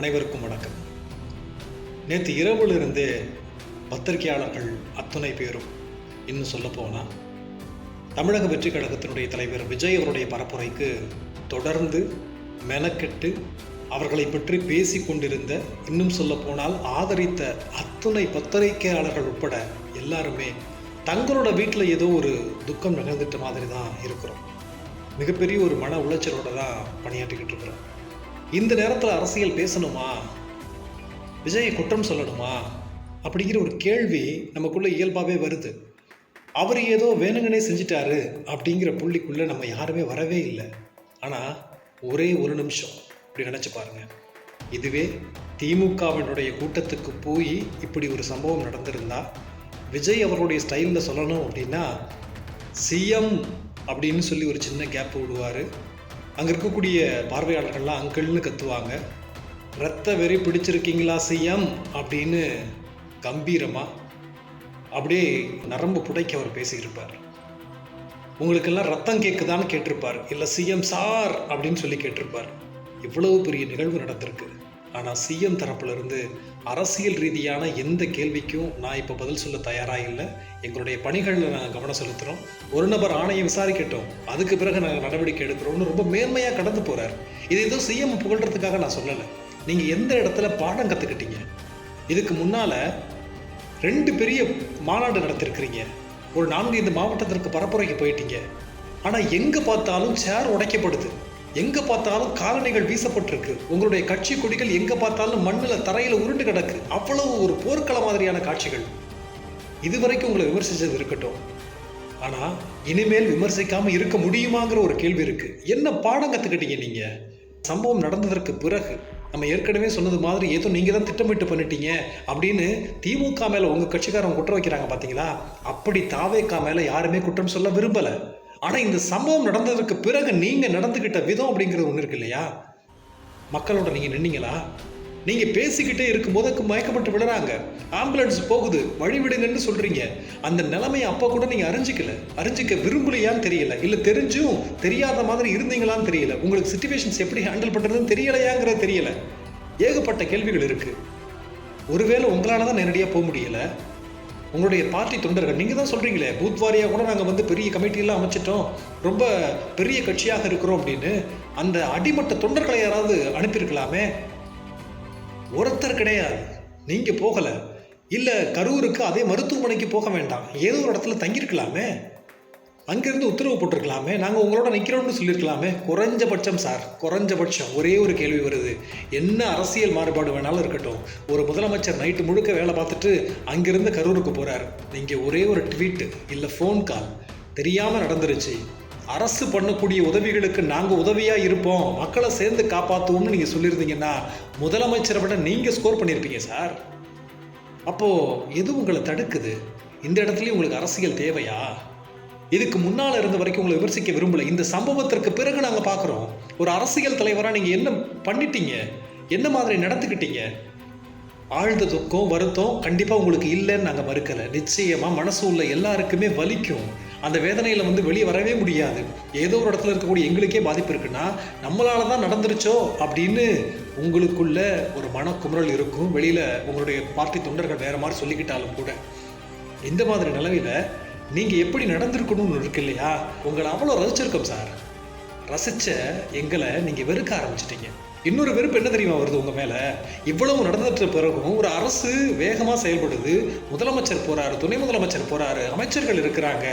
அனைவருக்கும் வணக்கம். நேற்று இரவுலிருந்து பத்திரிகையாளர்கள் அத்துணை பேரும் இன்னும் சொல்ல போனால் தமிழக வெற்றி கழகத்தினுடைய தலைவர் விஜய் அவருடைய பரப்புரைக்கு தொடர்ந்து மெனக்கெட்டு அவர்களை பற்றி பேசி கொண்டிருந்த இன்னும் சொல்ல போனால் ஆதரித்த அத்துணை பத்திரிகையாளர்கள் உட்பட எல்லாருமே தங்களோட வீட்டில் ஏதோ ஒரு துக்கம் நிகழ்ந்துட்ட மாதிரி தான் இருக்கிறோம். மிகப்பெரிய ஒரு மன உளைச்சலோட தான் பணியாற்றிக்கிட்டு இருக்கிறோம். இந்த நேரத்தில் அரசியல் பேசணுமா? விஜயை குற்றம் சொல்லணுமா? அப்படிங்கிற ஒரு கேள்வி நமக்குள்ளே இயல்பாகவே வருது. அவர் ஏதோ வேணுங்கனே செஞ்சிட்டாரு அப்படிங்கிற புள்ளிக்குள்ளே நம்ம யாருமே வரவே இல்லை. ஆனால் ஒரே ஒரு நிமிஷம். இப்படி நினச்சி பாருங்க. இதுவே திமுகவினுடைய கூட்டத்துக்கு போய் இப்படி ஒரு சம்பவம் நடந்திருந்தா விஜய் அவருடைய ஸ்டைலில் சொல்லணும் அப்படின்னா சிஎம் அப்படின்னு சொல்லி ஒரு சின்ன கேப் விடுவார். அங்கே இருக்கக்கூடிய பார்வையாளர்கள்லாம் அங்கிள்னு கத்துவாங்க. ரத்த வெறி பிடிச்சிருக்கீங்களா சிஎம்? அப்படின்னு கம்பீரமாக அப்படியே நரம்பு புடைக்க அவர் பேசியிருப்பார். உங்களுக்கெல்லாம் ரத்தம் கேட்குதான்னு கேட்டிருப்பார். இல்லை சிஎம் சார் அப்படின்னு சொல்லி கேட்டிருப்பார். இவ்வளவு பெரிய நிகழ்வு நடந்திருக்கு. ஆனால் சிஎம் தரப்பிலிருந்து அரசியல் ரீதியான எந்த கேள்விக்கும் நான் இப்போ பதில் சொல்ல தயாராக இல்லை. எங்களுடைய பணிகளில் நாங்கள் கவனம் செலுத்துகிறோம் ஒரு நபர் ஆணையை விசாரிக்கட்டும். அதுக்கு பிறகு நாங்கள் நடவடிக்கை எடுக்கிறோம்னு ரொம்ப மேன்மையாக கடந்து போகிறார் இது ஏதோ சிஎம் புகழ்றதுக்காக நான் சொல்லலை. நீங்கள் எந்த இடத்துல பாடம் கற்றுக்கிட்டீங்க இதுக்கு முன்னால் ரெண்டு பெரிய மாநாடு நடத்திருக்கிறீங்க. ஒரு நான்கு இந்த மாவட்டத்திற்கு பரப்புரைக்கு போயிட்டீங்க. ஆனால் எங்கே பார்த்தாலும் சேர் உடைக்கப்படுது. எங்கே பார்த்தாலும் காலணிகள் வீசப்பட்டிருக்கு. உங்களுடைய கட்சி கொடிகள் எங்கே பார்த்தாலும் மண்ணில் தரையில் உருண்டு கிடக்கு. அவ்வளவு ஒரு போர்க்கள மாதிரியான காட்சிகள். இதுவரைக்கும் உங்களை விமர்சித்தது இருக்கட்டும். ஆனால் இனிமேல் விமர்சிக்காமல் இருக்க முடியுமாங்கிற ஒரு கேள்வி இருக்குது என்ன பாடம் கற்றுக்கிட்டீங்க நீங்கள் சம்பவம் நடந்ததற்கு பிறகு நம்ம ஏற்கனவே சொன்னது மாதிரி ஏதோ நீங்கள் தான் திட்டமிட்டு பண்ணிட்டீங்க அப்படின்னு திமுக மேலே உங்கள் கட்சிக்காரங்க குற்றம் வைக்கிறாங்க பார்த்தீங்களா அப்படி தாவேக்கா மேலே யாருமே குற்றம் சொல்ல விரும்பலை. ஆனால் இந்த சம்பவம் நடந்ததற்கு பிறகு நீங்கள் நடந்துக்கிட்ட விதம் அப்படிங்கிறது ஒன்று இருக்கு இல்லையா? மக்களோட நீங்கள் நின்னீங்களா? நீங்கள் பேசிக்கிட்டே இருக்கும்போது அதுக்கு மயக்கப்பட்டு விடுறாங்க ஆம்புலன்ஸ் போகுது வழி விடுங்கன்னு சொல்கிறீங்க அந்த நிலைமையை அப்போ கூட நீங்கள் அறிஞ்சிக்கல. அறிஞ்சிக்க விரும்பலையான்னு தெரியல. இல்லை தெரிஞ்சும் தெரியாத மாதிரி இருந்தீங்களான்னு தெரியல. உங்களுக்கு சுச்சுவேஷன்ஸ் எப்படி ஹேண்டில் பண்ணுறதுன்னு தெரியலையாங்கிறது தெரியல. ஏகப்பட்ட கேள்விகள் இருக்குது ஒருவேளை உங்களால் தான் நேரடியாக போக முடியலை. உங்களுடைய பார்ட்டி தொண்டர்கள் நீங்கள் தான் சொல்கிறீங்களே பூத் வாரியாக கூட நாங்கள் வந்து பெரிய கமிட்டியெல்லாம் அமைச்சிட்டோம் ரொம்ப பெரிய கட்சியாக இருக்கிறோம் அப்படின்னு அந்த அடிமட்ட தொண்டர்களை யாராவது அனுப்பியிருக்கலாமே? ஒருத்தர் கிடையாது. நீங்கள் போகலை. இல்லை கரூருக்கு அதே மருத்துவமனைக்கு போக வேண்டாம். ஏதோ ஒரு இடத்துல தங்கியிருக்கலாமே? அங்கேருந்து உத்தரவு போட்டிருக்கலாமே நாங்கள் உங்களோட நிற்கிறோம்னு சொல்லியிருக்கலாமே. குறைஞ்சபட்சம் சார் குறைஞ்சபட்சம். ஒரே ஒரு கேள்வி வருது. என்ன அரசியல் மாறுபாடு வேணாலும் இருக்கட்டும். ஒரு முதலமைச்சர் நைட்டு முழுக்க வேலை பார்த்துட்டு அங்கேருந்து கரூருக்கு போகிறார் நீங்கள் ஒரே ஒரு ட்வீட்டு இல்லை ஃபோன் கால் தெரியாமல் நடந்துருச்சு. அரசு பண்ணக்கூடிய உதவிகளுக்கு நாங்கள் உதவியாக இருப்போம். மக்களை சேர்ந்து காப்பாற்றுவோம்னு நீங்கள் சொல்லியிருந்தீங்கன்னா முதலமைச்சரை விட நீங்கள் ஸ்கோர் பண்ணியிருப்பீங்க சார். அப்போது எது உங்களை தடுக்குது? இந்த இடத்துலையும் உங்களுக்கு அரசியல் தேவையா? இதுக்கு முன்னால் இருந்த வரைக்கும் உங்களை விமர்சிக்க விரும்பல. இந்த சம்பவத்திற்கு பிறகு நாங்கள் பார்க்குறோம் ஒரு அரசியல் தலைவராக நீங்கள் என்ன பண்ணிட்டீங்க? என்ன மாதிரி நடந்துக்கிட்டீங்க? ஆழ்ந்த துக்கம் வருத்தம் கண்டிப்பாக உங்களுக்கு இல்லைன்னு நாங்கள் மறுக்கலை. நிச்சயமாக மனசு உள்ள எல்லாருக்குமே வலிக்கும். அந்த வேதனையில் வந்து வெளியே வரவே முடியாது. ஏதோ ஒரு இடத்துல இருக்கக்கூடிய எங்களுக்கே பாதிப்பு இருக்குன்னா நம்மளால தான் நடந்துருச்சோ அப்படின்னு உங்களுக்குள்ள ஒரு மனக்குமுறல் இருக்கும். வெளியில் உங்களுடைய பார்ட்டி தொண்டர்கள் வேறு மாதிரி சொல்லிக்கிட்டாலும் கூட. இந்த மாதிரி நிலவையில் நீங்கள் எப்படி நடந்திருக்கணும்னு இருக்கு இல்லையா? உங்களை அவ்வளோ ரசிச்சிருக்கோம் சார். ரசித்த எங்களை நீங்கள் வெறுக்க ஆரம்பிச்சிட்டீங்க. இன்னொரு வெறுப்பு என்ன தெரியுமா வருது உங்கள் மேலே? இவ்வளவு நடந்துட்டு பிறகும் ஒரு அரசு வேகமாக செயல்படுது. முதலமைச்சர் போகிறாரு துணை முதலமைச்சர் போகிறாரு அமைச்சர்கள் இருக்கிறாங்க.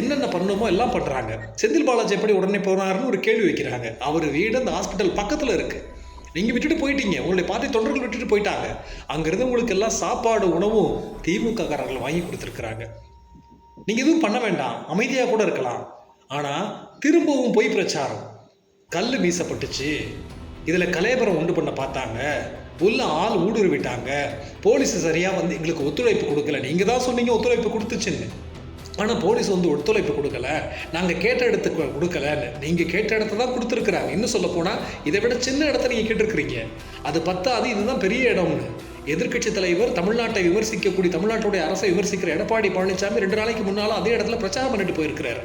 என்னென்ன பண்ணணுமோ எல்லாம் பண்ணுறாங்க செந்தில் பாலாஜி எப்படி உடனே போனாருன்னு ஒரு கேள்வி வைக்கிறாங்க. அவர் வீடு அந்த ஹாஸ்பிட்டல் பக்கத்தில் இருக்குது நீங்கள் விட்டுட்டு போயிட்டீங்க. உங்களுடைய பார்ட்டி தொண்டர்கள் விட்டுட்டு போயிட்டாங்க. அங்கேருந்து உங்களுக்கு எல்லாம் சாப்பாடு உணவும் திமுக காரர்கள் வாங்கி கொடுத்துருக்குறாங்க. நீங்கள் எதுவும் பண்ண வேண்டாம். அமைதியாக கூட இருக்கலாம். ஆனால் திரும்பவும் பொய் பிரச்சாரம். கல் வீசப்பட்டுச்சு. இதில் கலேபரம் உண்டு பண்ண பார்த்தாங்க. உள்ள ஆள் ஊடுருவிட்டாங்க. போலீஸ் சரியாக வந்து எங்களுக்கு ஒத்துழைப்பு கொடுக்கல. நீங்கள் தான் சொன்னீங்க ஒத்துழைப்பு கொடுத்துச்சுன்னு. ஆனால் போலீஸ் வந்து ஒத்துழைப்பு கொடுக்கல. நாங்கள் கேட்ட இடத்துக்கு கொடுக்கலன்னு. நீங்கள் கேட்ட இடத்த தான் கொடுத்துருக்குறாங்க. இன்னும் சொல்லப்போனால் இதை விட சின்ன இடத்த நீங்கள் கேட்டிருக்கிறீங்க. அது பத்தாது இதுதான் பெரிய இடம்னு. எதிர்க்கட்சி தலைவர் தமிழ்நாட்டை விமர்சிக்கக்கூடிய தமிழ்நாட்டுடைய அரசை விமர்சிக்கிற எடப்பாடி பழனிசாமி ரெண்டு நாளைக்கு முன்னால் அதே இடத்துல பிரச்சாரம் பண்ணிட்டு போயிருக்கிறார்.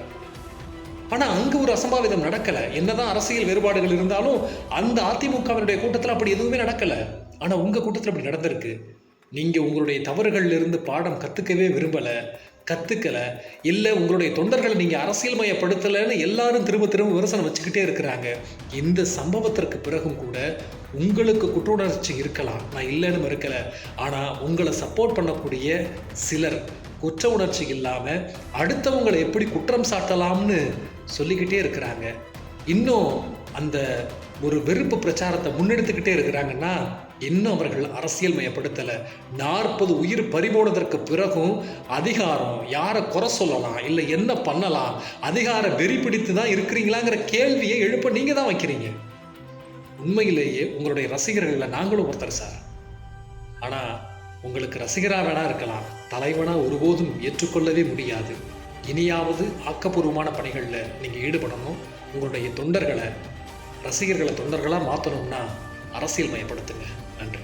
ஆனால் அங்கே ஒரு அசம்பாவிதம் நடக்கலை. என்னதான் அரசியல் வேறுபாடுகள் இருந்தாலும் அந்த அதிமுகவினுடைய கூட்டத்தில் அப்படி எதுவுமே நடக்கலை. ஆனால் உங்கள் கூட்டத்தில் அப்படி நடந்திருக்கு. நீங்கள் உங்களுடைய தவறுகள்லேருந்து பாடம் கற்றுக்கவே விரும்பலை. கற்றுக்கலை இல்லை உங்களுடைய தொண்டர்களை நீங்கள் அரசியல்மயப்படுத்தலைன்னு எல்லாரும் திரும்ப திரும்ப விமர்சனம் வச்சுக்கிட்டே இருக்கிறாங்க. இந்த சம்பவத்திற்கு பிறகும் கூட உங்களுக்கு குற்ற உணர்ச்சி இருக்கலாம். நான் இல்லைன்னு மறுக்கலை. ஆனால் உங்களை சப்போர்ட் பண்ணக்கூடிய சிலர் குற்ற உணர்ச்சி இல்லாமல் அடுத்தவங்களை எப்படி குற்றம் சாட்டலாம்னு சொல்லிக்கிட்டே இருக்கிறாங்க. இன்னும் அந்த ஒரு வெறுப்பு பிரச்சாரத்தை முன்னெடுத்துக்கிட்டே இருக்கிறாங்கன்னா இன்னும் அவர்கள் அரசியல் மயப்படுத்தலை. நாற்பது உயிர் பறிபோனதற்கு பிறகும் அதிகாரம் யாரை குறை சொல்லலாம் இல்லை என்ன பண்ணலாம் அதிகார வெறி பிடித்து தான் இருக்கிறீங்களாங்கிற கேள்வியை எழுப்ப நீங்கள் தான் வைக்கிறீங்க. உண்மையிலேயே உங்களுடைய ரசிகர்களில் நாங்களும் ஒருத்தர் சார். ஆனால் உங்களுக்கு ரசிகராக வேணா இருக்கலாம் தலைவனாக ஒருபோதும் ஏற்றுக்கொள்ளவே முடியாது. இனியாவது ஆக்கப்பூர்வமான பணிகளில் நீங்கள் ஈடுபடணும். உங்களுடைய தொண்டர்களை ரசிகர்களை தொண்டர்களாக மாற்றணும்னா அரசியல் மயப்படுத்துங்க நன்றி.